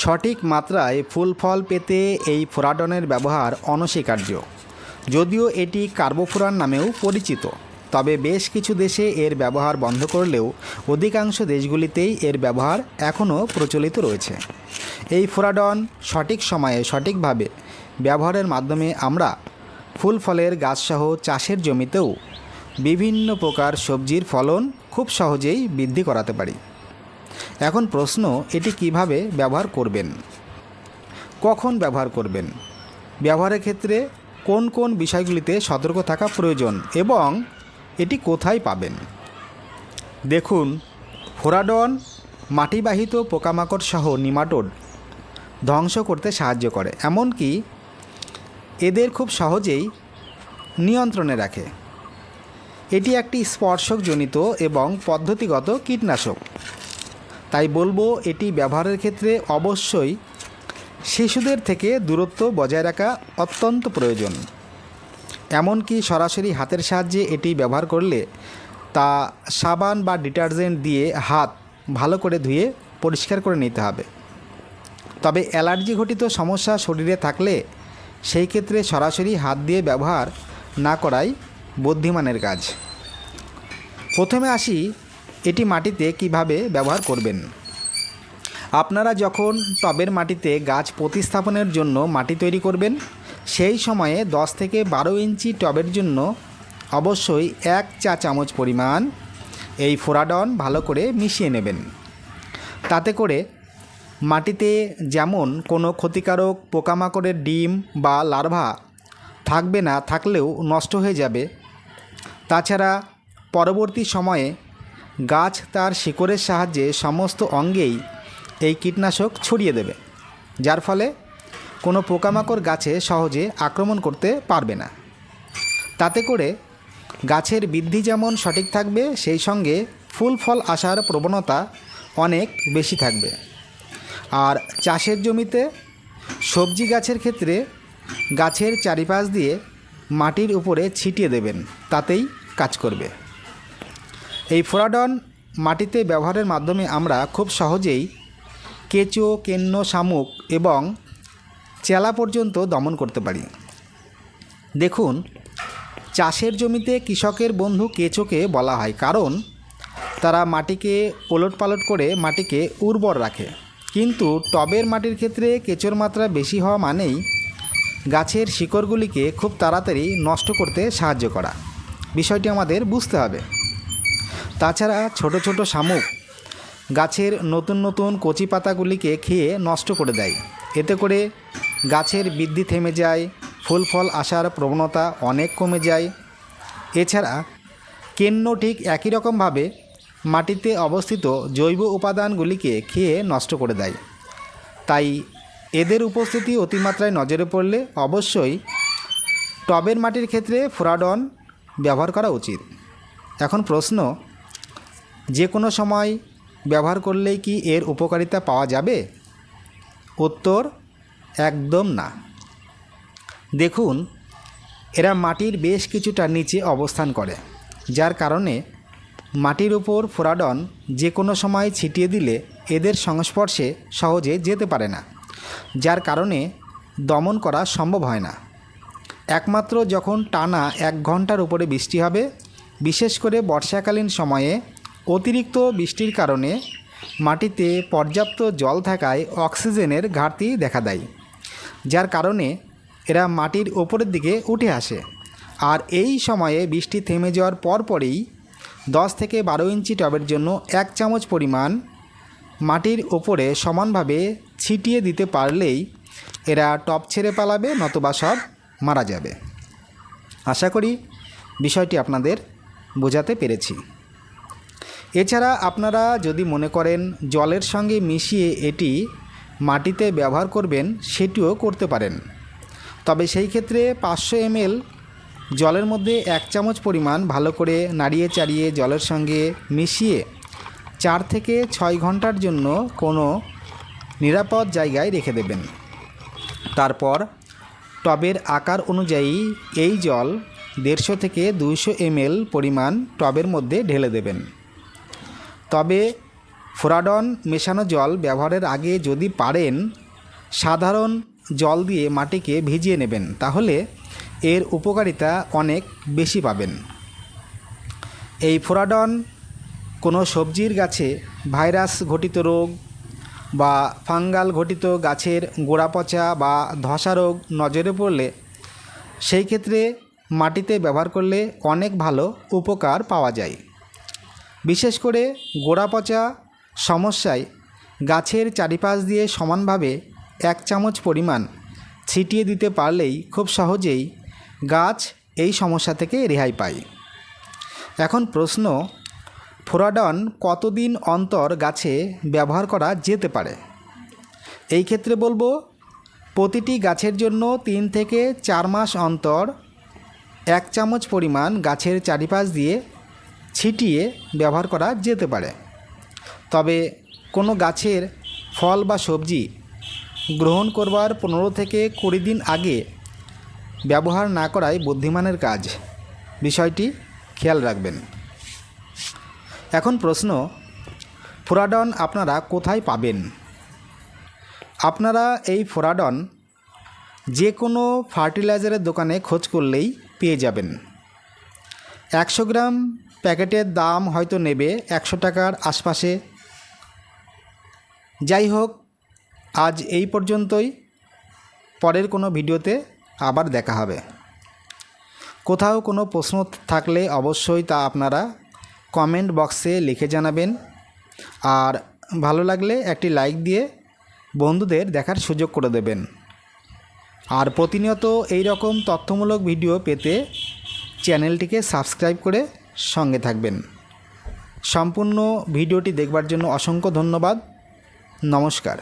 সঠিক মাত্রায় ফুল ফল পেতে এই ফোরাডনের ব্যবহার অনস্বীকার্য। যদিও এটি কার্বোফোরান নামেও পরিচিত, তবে বেশ কিছু দেশে এর ব্যবহার বন্ধ করলেও অধিকাংশ দেশগুলিতেই এর ব্যবহার এখনও প্রচলিত রয়েছে। এই ফোরাডন সঠিক সময়ে সঠিকভাবে ব্যবহারের মাধ্যমে আমরা ফুল ফলের গাছসহ চাষের জমিতেও বিভিন্ন প্রকার সবজির ফলন খুব সহজেই বৃদ্ধি করাতে পারি। এখন প্রশ্ন, এটি কীভাবে ব্যবহার করবেন? কখন ব্যবহার করবেন? ব্যবহারের ক্ষেত্রে কোন কোন বিষয়গুলিতে সতর্ক থাকা প্রয়োজন এবং এটি কোথায় পাবেন? দেখুন, ফোরাডন মাটিবাহিত পোকামাকড় সহ নিমাটোড ধ্বংস করতে সাহায্য করে, এমনকি এদের খুব সহজেই নিয়ন্ত্রণে রাখে। এটি একটি স্পর্শকজনিত এবং পদ্ধতিগত কীটনাশক। তাই বলব এটি ব্যবহারের ক্ষেত্রে অবশ্যই শিশুদের থেকে দূরত্ব বজায় রাখা অত্যন্ত প্রয়োজন। এমনকি সরাসরি হাতের সাহায্যে এটি ব্যবহার করলে তা সাবান বা ডিটারজেন্ট দিয়ে হাত ভালো করে ধুয়ে পরিষ্কার করে নিতে হবে। তবে অ্যালার্জি ঘটিত সমস্যা শরীরে থাকলে সেই ক্ষেত্রে সরাসরি হাত দিয়ে ব্যবহার না করাই বুদ্ধিমানের কাজ। প্রথমে আসি এটি মাটিতে কীভাবে ব্যবহার করবেন? আপনারা যখন টবের মাটিতে গাছ প্রতিস্থাপনের জন্য মাটি তৈরি করবেন, সেই সময়ে 10 থেকে বারো ইঞ্চি টবের জন্য অবশ্যই এক চা চামচ পরিমাণ এই ফোরাডন ভালো করে মিশিয়ে নেবেন। তাতে করে মাটিতে যেমন কোনো ক্ষতিকারক পোকামাকড়ের ডিম বা লার্ভা থাকবে না, থাকলেও নষ্ট হয়ে যাবে, তাছাড়া পরবর্তী সময়ে গাছ তার শিকড়ের সাহায্যে সমস্ত অঙ্গেই এই কীটনাশক ছড়িয়ে দেবে, যার ফলে কোনো পোকামাকড় গাছে সহজে আক্রমণ করতে পারবে না। তাতে করে গাছের বৃদ্ধি যেমন সঠিক থাকবে, সেই সঙ্গে ফুল ফল আসার প্রবণতা অনেক বেশি থাকবে। আর চাষের জমিতে সবজি গাছের ক্ষেত্রে গাছের চারিপাশ দিয়ে মাটির উপরে ছিটিয়ে দেবেন, তাতেই কাজ করবে। এই ফোরাডন মাটিতে ব্যবহারের মাধ্যমে আমরা খুব সহজেই কেঁচো, কেন্ন, শামুক এবং চেলা পর্যন্ত দমন করতে পারি। দেখুন, চাষের জমিতে কৃষকের বন্ধু কেঁচোকে বলা হয় কারণ তারা মাটিকে ওলট পালট করে মাটিকে উর্বর রাখে। কিন্তু টবের মাটির ক্ষেত্রে কেঁচোর মাত্রা বেশি হওয়া মানেই গাছের শিকড়গুলিকে খুব তাড়াতাড়ি নষ্ট করতে সাহায্য করা। বিষয়টি আমাদের বুঝতে হবে। তাছাড়া ছোট ছোট শামুক গাছের নতুন নতুন কচি পাতাগুলিকে খেয়ে নষ্ট করে দেয়। এতে করে গাছের বৃদ্ধি থেমে যায়, ফুল ফল আসার প্রবণতা অনেক কমে যায়। এছাড়া কেন্ন ঠিক একই রকমভাবে মাটিতে অবস্থিত জৈব উপাদানগুলিকে খেয়ে নষ্ট করে দেয়। তাই এদের উপস্থিতি অতিমাত্রায় নজরে পড়লে অবশ্যই টবের মাটির ক্ষেত্রে ফোরাডন ব্যবহার করা উচিত। এখন প্রশ্ন যে কোনো সময় ব্যবহার করলেই কি এর উপকারিতা পাওয়া যাবে? উত্তর, একদম না। দেখুন, এরা মাটির বেশ কিছুটা নিচে অবস্থান করে, যার কারণে মাটির উপর ফোরাডন যে কোনো সময় ছিটিয়ে দিলে এদের সংস্পর্শে সহজে যেতে পারে না, যার কারণে দমন করা সম্ভব হয় না। একমাত্র যখন টানা এক ঘণ্টার উপরে বৃষ্টি হবে, বিশেষ করে বর্ষাকালীন সময়ে অতিরিক্ত বৃষ্টির কারণে মাটিতে পর্যাপ্ত জল থাকায় অক্সিজেনের ঘাটতি দেখা দেয়, যার কারণে এরা মাটির ওপরের দিকে উঠে আসে। আর এই সময়ে বৃষ্টি থেমে যাওয়ার পরপরই দশ থেকে বারো ইঞ্চি টবের জন্য এক চামচ পরিমাণ মাটির ওপরে সমানভাবে ছিটিয়ে দিতে পারলেই এরা টপ ছেড়ে পালাবে, নতুবা সব মারা যাবে। আশা করি বিষয়টি আপনাদের বোঝাতে পেরেছি। এছাড়া আপনারা যদি মনে করেন জলের সঙ্গে মিশিয়ে এটি মাটিতে ব্যবহার করবেন, সেটিও করতে পারেন। তবে সেই ক্ষেত্রে পাঁচশো এমএল জলের মধ্যে এক চামচ পরিমাণ ভালো করে নাড়িয়ে চাড়িয়ে জলের সঙ্গে মিশিয়ে চার থেকে ছয় ঘণ্টার জন্য কোনো নিরাপদ জায়গায় রেখে দেবেন। তারপর টবের আকার অনুযায়ী এই জল দেড়শো থেকে দুইশো এমএল পরিমাণ টবের মধ্যে ঢেলে দেবেন। তবে ফোরাডন মেশানো জল ব্যবহারের আগে যদি পারেন, সাধারণ জল দিয়ে মাটিকে ভিজিয়ে নেবেন, তাহলে এর উপকারিতা অনেক বেশি পাবেন। এই ফোরাডন কোনো সবজির গাছে ভাইরাস ঘটিত রোগ বা ফাঙ্গাল ঘটিত গাছের গোড়া পচা বা ধসা রোগ নজরে পড়লে সেই ক্ষেত্রে মাটিতে ব্যবহার করলে অনেক ভালো উপকার পাওয়া যায়। বিশেষ করে গোড়া পচা সমস্যায় গাছের চারিপাশ দিয়ে সমানভাবে এক চামচ পরিমাণ ছিটিয়ে দিতে পারলেই খুব সহজেই গাছ এই সমস্যা থেকে রেহাই পায়। এখন প্রশ্ন, ফোরাডন কতদিন অন্তর গাছে ব্যবহার করা যেতে পারে? এই ক্ষেত্রে বলব, প্রতিটি গাছের জন্য তিন থেকে চার মাস অন্তর এক চামচ পরিমাণ গাছের চারিপাশ দিয়ে ছিটিয়ে ব্যবহার করা যেতে পারে। তবে কোনো গাছের ফল বা সবজি গ্রহণ করবার পনেরো থেকে কুড়ি দিন আগে ব্যবহার না করাই বুদ্ধিমানের কাজ। বিষয়টি খেয়াল রাখবেন। এখন প্রশ্ন, ফোরাডন আপনারা কোথায় পাবেন? আপনারা এই ফোরাডন যে কোনো ফার্টিলাইজারের দোকানে খোঁজ করলেই পেয়ে যাবেন। একশো গ্রাম প্যাকেটের দাম হয়তো নেবে একশো টাকার আশপাশে। যাই হোক, আজ এই পর্যন্তই। পরের কোনো ভিডিওতে আবার দেখা হবে। কোথাও কোনো প্রশ্ন থাকলে অবশ্যই তা আপনারা কমেন্ট বক্সে লিখে জানাবেন। আর ভালো লাগলে একটি লাইক দিয়ে বন্ধুদের দেখার সুযোগ করে দেবেন। আর প্রতিনিয়ত এই রকম তথ্যমূলক ভিডিও পেতে চ্যানেলটিকে সাবস্ক্রাইব করে সঙ্গে থাকবেন। সম্পূর্ণ ভিডিওটি দেখবার জন্য অসংখ্য ধন্যবাদ। নমস্কার।